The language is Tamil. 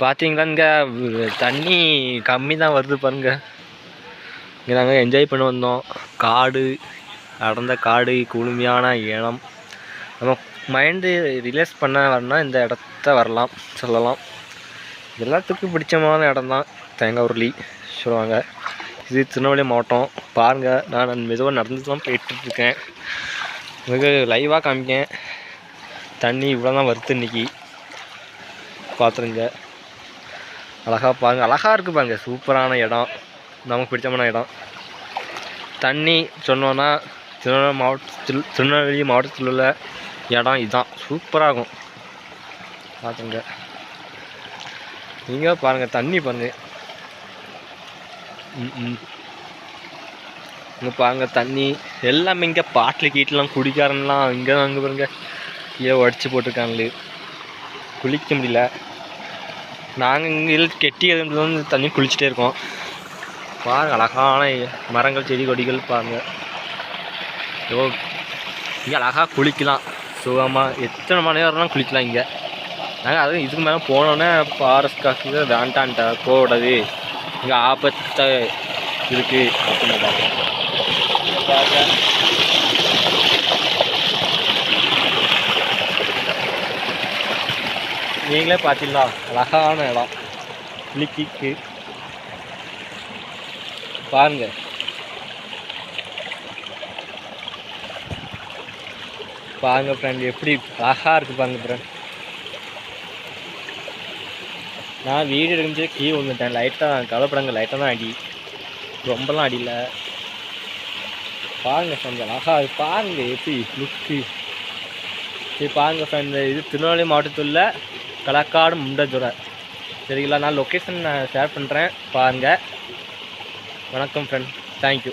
பார்த்தீங்களாங்க தண்ணி கம்மி தான் வருது பாருங்க. இங்கே நாங்கள் என்ஜாய் பண்ண வந்தோம். காடு அடர்ந்த காடு குளுமையான இடம். நம்ம மைண்டு ரிலாக்ஸ் பண்ண வரணும்னா இந்த இடத்த வரலாம் சொல்லலாம். எல்லாத்துக்கும் பிடிச்சமான இடம் தான் தேங்காய் உருளி சொல்லுவாங்க. இது திருநெல்வேலி மாவட்டம். பாருங்கள் நான் மெதுவாக நடந்து தான் போயிட்டுருக்கேன். மிக லைவாக காமிக்கேன். தண்ணி இவ்வளோ தான் வருது இன்னைக்கு. பார்த்துருங்க அழகாக பாருங்க. அழகாக இருக்குது பாருங்க. சூப்பரான இடம். நமக்கு பிடிச்சமான இடம். தண்ணி சொன்னோன்னா திருநெல்வேலி மாவட்டத்தில் திருநெல்வேலி மாவட்டத்தில் உள்ள இடம் இதுதான் சூப்பராக இருக்கும். பார்த்துங்க நீங்கள் பாருங்கள் தண்ணி பாருங்க. ம் ம். இங்கே பாருங்க. தண்ணி எல்லாமே இங்கே பாட்டில் கீட்டெலாம் குடிக்காரன்லாம் இங்கே அங்கே பாருங்க. கீழே உடச்சி போட்டிருக்காங்களே குளிக்க முடியல. நாங்கள் இங்கே கெட்டி எழுந்து வந்து தண்ணி குளிச்சுட்டே இருக்கோம். பாருங்க அழகான மரங்கள் செடி கொடிகள் பாருங்கள் ஓ இங்கே அழகாக குளிக்கலாம். சுகமாக எத்தனை மணி நேரம்லாம் குளிக்கலாம் இங்கே? நாங்கள் அதுவும் இதுக்கு மேலே போனோன்னே ஃபாரஸ்ட் காசு வேண்டான்ட்ட போகக்கூடாது இங்கே ஆபத்தை இருக்குது அப்படின்னு பாருங்க நீங்களே பார்த்தீங்களா அழகான இடம். குளிக்கிக்கு பாருங்க. பாருங்க ஃப்ரெண்ட் எப்படி அழகாக இருக்குது பாருங்க ஃப்ரெண்ட் நான் வீடு எடுக்கும்போது கீ விழுந்துட்டேன். லைட்டாக கவலைப்படாங்க லைட்டாக தான் அடி. ரொம்பலாம் அடியில். பாருங்க ஃப்ரெண்ட் அழகாக இருக்கு. பாருங்க எப்படி லுக்கு சரி பாருங்க ஃப்ரெண்ட் இது திருநெல்வேலி மாவட்டத்தில் உள்ள களக்காடு முண்டஜுரை சரிங்களா? நான் லொக்கேஷன் நான் ஷேர் பண்ணுறேன் பாருங்கள் வணக்கம் ஃப்ரெண்ட் தேங்க்யூ